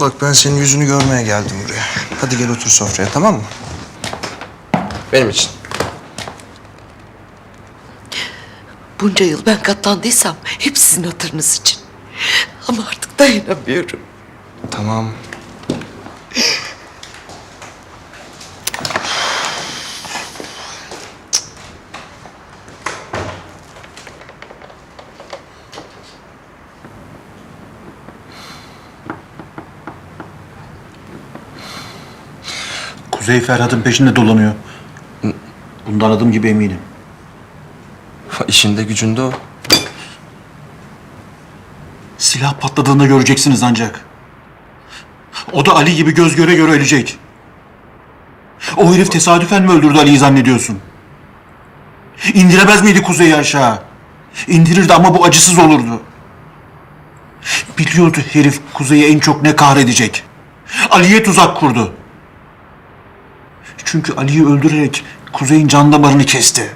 Bak ben senin yüzünü görmeye geldim buraya. Hadi gel otur sofraya tamam mı? Benim için. Bunca yıl ben katlandıysam hep sizin hatırınız için. Ama artık dayanamıyorum. Tamam. Kuzey Ferhat'ın peşinde dolanıyor. Bundan adım gibi eminim. İşinde gücünde o. Silah patladığında göreceksiniz ancak. O da Ali gibi göz göre göre ölecek. O herif tesadüfen mi öldürdü Ali'yi zannediyorsun? İndiremez miydi Kuzey'i aşağı? İndirirdi ama bu acısız olurdu. Biliyordu herif Kuzey'i en çok ne kahredecek. Ali'ye tuzak kurdu. Çünkü Ali'yi öldürerek Kuzey'in can damarını kesti.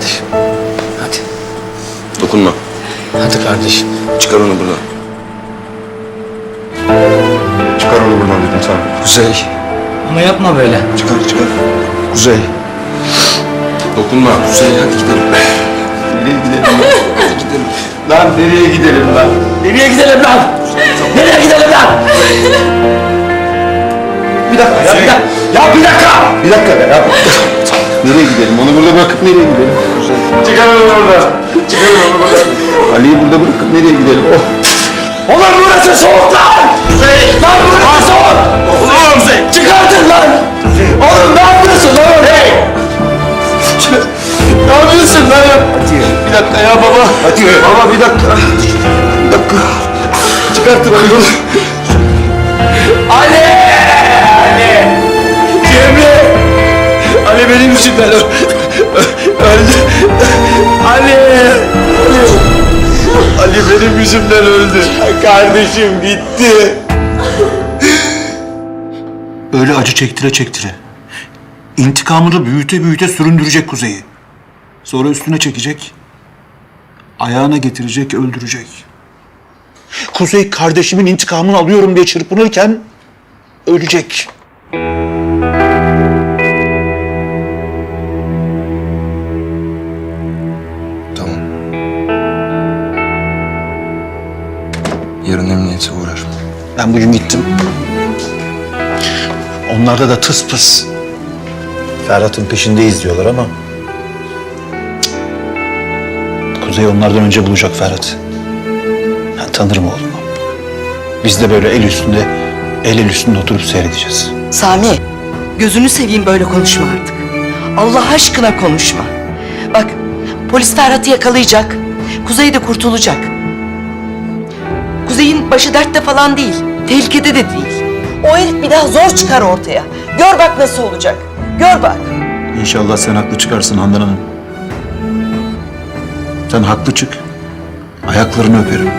Kardeşim. Hadi. Dokunma. Hadi kardeşim. Çıkar onu buradan. Çıkar onu buradan dedim sana. Kuzey. Ama yapma böyle. Çıkar çıkar. Kuzey. Dokunma. Kuzey hadi gidelim. Nereye gidelim? Hadi gidelim. Lan nereye gidelim lan? Nereye gidelim lan? Nereye gidelim lan? Bir dakika ya. Bir dakika. Ya bir dakika. Bir dakika be ya. Nereye gidelim? Onu burada bırakıp nereye gidelim? Çıkar onu buradan. Çıkar onu buradan. Ali'yi burada bırakıp nereye gidelim? Oh. Oğlum burası soğuk lan. Lan burası soğuk. Oğlum Çıkardın lan. Oğlum ne yapıyorsun oğlum? Hey. Ne yapıyorsun lan? Bir dakika ya baba. Hadi. Baba bir dakika. Bir dakika. Çıkartın onu. Benim yüzümden öldü. Ali. Ali. Ali benim yüzümden öldü. Kardeşim gitti. Böyle acı çektire çektire. İntikamını büyüte büyüte süründürecek Kuzey'i. Sonra üstüne çekecek. Ayağına getirecek, öldürecek. Kuzey kardeşimin intikamını alıyorum diye çırpınırken ölecek. Ben bugün gittim. Onlarda da tıs pıs. Ferhat'ın peşindeyiz diyorlar ama... Kuzey onlardan önce bulacak Ferhat. Ben tanırım oğlumu. Biz de böyle el üstünde, el el üstünde oturup seyredeceğiz. Sami, gözünü seveyim böyle konuşma artık. Allah aşkına konuşma. Bak, polis Ferhat'ı yakalayacak. Kuzey de kurtulacak. Kuzey'in başı dertte falan değil. Tehlikede de değil. O herif bir daha zor çıkar ortaya. Gör bak nasıl olacak. Gör bak. İnşallah sen haklı çıkarsın Handan Hanım. Sen haklı çık. Ayaklarını öperim.